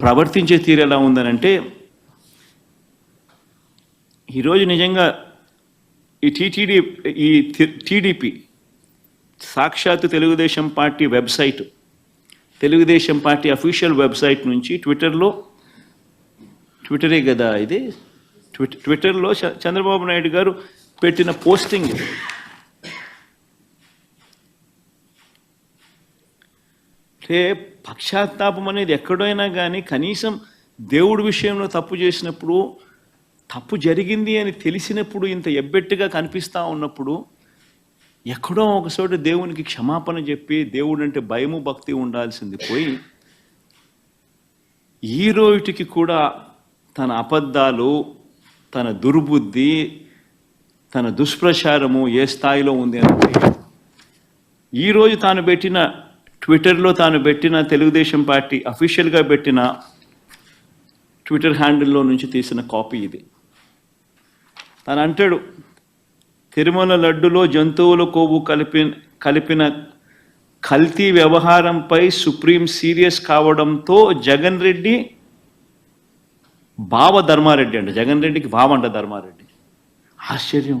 ప్రవర్తించే తీరు ఎలా ఉందనంటే ఈరోజు నిజంగా ఈ టీటీడీ ఈ టీడీపీ సాక్షాత్ Telugudesam party website Telugudesam party official website నుంచి ట్విట్టర్లో ట్విట్టరే కదా ఇది ట్విట్ ట్విట్టర్లో చ- చంద్రబాబు నాయుడు గారు పెట్టిన పోస్టింగ్ అంటే పక్షాత్తాపం అనేది ఎక్కడైనా కానీ కనీసం దేవుడి విషయంలో తప్పు చేసినప్పుడు తప్పు జరిగింది అని తెలిసినప్పుడు ఇంత ఎబ్బెట్టుగా కనిపిస్తూ ఉన్నప్పుడు ఎక్కడో ఒకచోట దేవునికి క్షమాపణ చెప్పి దేవుడు అంటే భయము భక్తి ఉండాల్సింది పోయి ఈ రోజుకి కూడా తన అబద్ధాలు తన దుర్బుద్ధి తన దుష్ప్రచారము ఏ స్థాయిలో ఉంది అని ఈరోజు తాను పెట్టిన ట్విట్టర్లో తాను పెట్టిన తెలుగుదేశం పార్టీ అఫీషియల్గా పెట్టిన ట్విట్టర్ హ్యాండిల్లో నుంచి తీసిన కాపీ ఇది. తను అంటాడు తిరుమల లడ్డులో జంతువుల కొవ్వు కలిపి కలిపిన కల్తీ వ్యవహారంపై సుప్రీం సీరియస్ కావడంతో జగన్ రెడ్డి బావ ధర్మారెడ్డి అంట. జగన్ రెడ్డికి బావ అంట ధర్మారెడ్డి. ఆశ్చర్యం.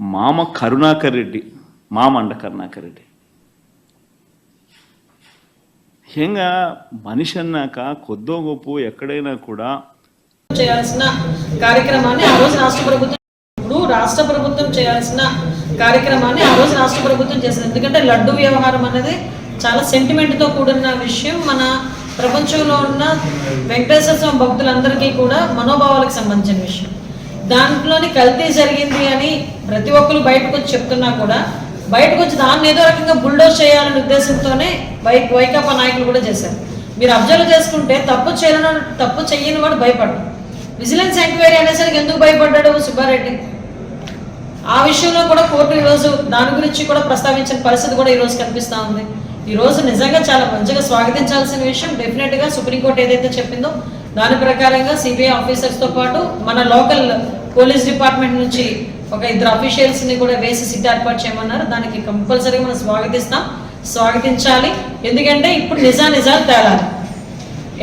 మామ కరుణాకర్ రెడ్డి మామ అండ కరుణాకర్ రెడ్డి. ముఖ్యంగా మనిషి అన్నాక కొద్దో గొప్ప ఎక్కడైనా కూడా చేయాల్సిన కార్యక్రమాన్ని ఆ రోజు రాష్ట్ర ప్రభుత్వం ఇప్పుడు రాష్ట్ర ప్రభుత్వం చేయాల్సిన కార్యక్రమాన్ని ఆ రోజు రాష్ట్ర ప్రభుత్వం చేసింది. ఎందుకంటే లడ్డు వ్యవహారం అనేది చాలా సెంటిమెంట్తో కూడిన విషయం. మన ప్రపంచంలో ఉన్న వెంకటేశ్వర స్వామి భక్తులందరికీ కూడా మనోభావాలకు సంబంధించిన విషయం. దాంట్లోని కల్తీ జరిగింది అని ప్రతి ఒక్కరు బయటకు వచ్చి చెప్తున్నా కూడా బయటకు వచ్చి దాన్ని ఏదో రకంగా బుల్డోజ్ చేయాలనే ఉద్దేశంతోనే వై వైకాపా నాయకులు కూడా చేశారు. మీరు అబ్జర్వ్ చేసుకుంటే తప్పు చేయను తప్పు చెయ్యని వాడు భయపడ్డాడు. విజిలెన్స్ ఎంక్వైరీ అనేసరికి ఎందుకు భయపడ్డాడు సుబ్బారెడ్డి? ఆ విషయంలో కూడా కోర్టు ఈరోజు దాని గురించి కూడా ప్రస్తావించిన పరిస్థితి కూడా ఈరోజు కనిపిస్తూ ఉంది. ఈరోజు నిజంగా చాలా మంచిగా స్వాగతించాల్సిన విషయం డెఫినెట్గా సుప్రీంకోర్టు ఏదైతే చెప్పిందో దాని ప్రకారంగా సిబిఐ ఆఫీసర్స్తో పాటు మన లోకల్ పోలీస్ డిపార్ట్మెంట్ నుంచి ఒక ఇద్దరు అఫీషియల్స్ని కూడా వేసి సిట్ ఏర్పాటు చేయమన్నారు. దానికి కంపల్సరీగా మనం స్వాగతిస్తాం. స్వాగతించాలి. ఎందుకంటే ఇప్పుడు నిజా నిజాలు తేలాలి.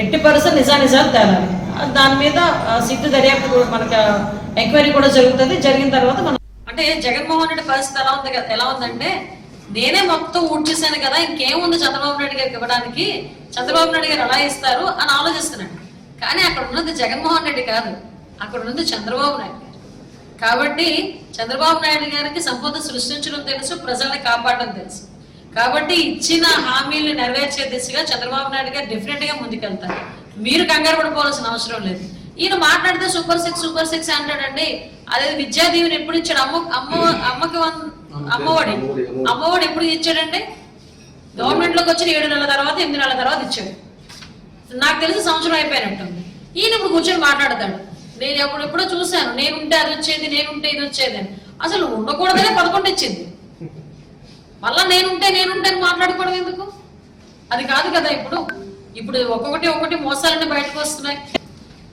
ఎట్టి పరిస్థితి నిజా నిజాలు తేలాలి. దాని మీద సిట్ దర్యాప్తు కూడా మనకు ఎంక్వైరీ కూడా జరుగుతుంది. జరిగిన తర్వాత మనం అంటే జగన్మోహన్ రెడ్డి పరిస్థితి ఎలా ఉంది కదా- ఎలా ఉందంటే నేనే మొత్తం ఊడ్చేసాను కదా ఇంకేముంది చంద్రబాబు నాయుడు గారికి ఇవ్వడానికి? చంద్రబాబు నాయుడు గారు ఎలా ఇస్తారు అని ఆలోచిస్తున్నాడు. కానీ అక్కడ ఉన్నది జగన్మోహన్ రెడ్డి కాదు. అక్కడ ఉన్నది చంద్రబాబు నాయుడు గారు. కాబట్టి చంద్రబాబు నాయుడు గారికి సంపద సృష్టించడం తెలుసు ప్రజల్ని కాపాడడం తెలుసు. కాబట్టి ఇచ్చిన హామీలు నెరవేర్చే దిశగా చంద్రబాబు నాయుడు గారు డెఫినెట్గా ముందుకెళ్తారు. మీరు కంగారు పడిపోవాల్సిన అవసరం లేదు. ఈయన మాట్లాడితే సూపర్ సిక్స్ సూపర్ సిక్స్ అంటాడండి. అదే విద్యా దీవెన ఎప్పుడు ఇచ్చాడు? అమ్మ అమ్మ అమ్మకి అమ్మఒడి. అమ్మఒడి ఎప్పుడు ఇచ్చాడండి? గవర్నమెంట్లోకి వచ్చిన ఏడు నెలల తర్వాత ఎనిమిది నెలల తర్వాత ఇచ్చాడు. నాకు తెలిసి సంవత్సరం అయిపోయినట్టుంది. ఈయన ఇప్పుడు కూర్చొని మాట్లాడతాడు. నేను ఎప్పుడు ఎప్పుడో చూశాను నేనుంటే అది వచ్చేది నేనుంటే ఇది వచ్చేది అని. అసలు ఉండకూడదనే పదకొండు ఇచ్చింది. మళ్ళా నేనుంటే నేనుంటే అని మాట్లాడకూడదు ఎందుకు? అది కాదు కదా ఇప్పుడు. ఇప్పుడు ఒక్కొక్కటి ఒక్కటి మోసాలన్నీ బయటకు వస్తున్నాయి.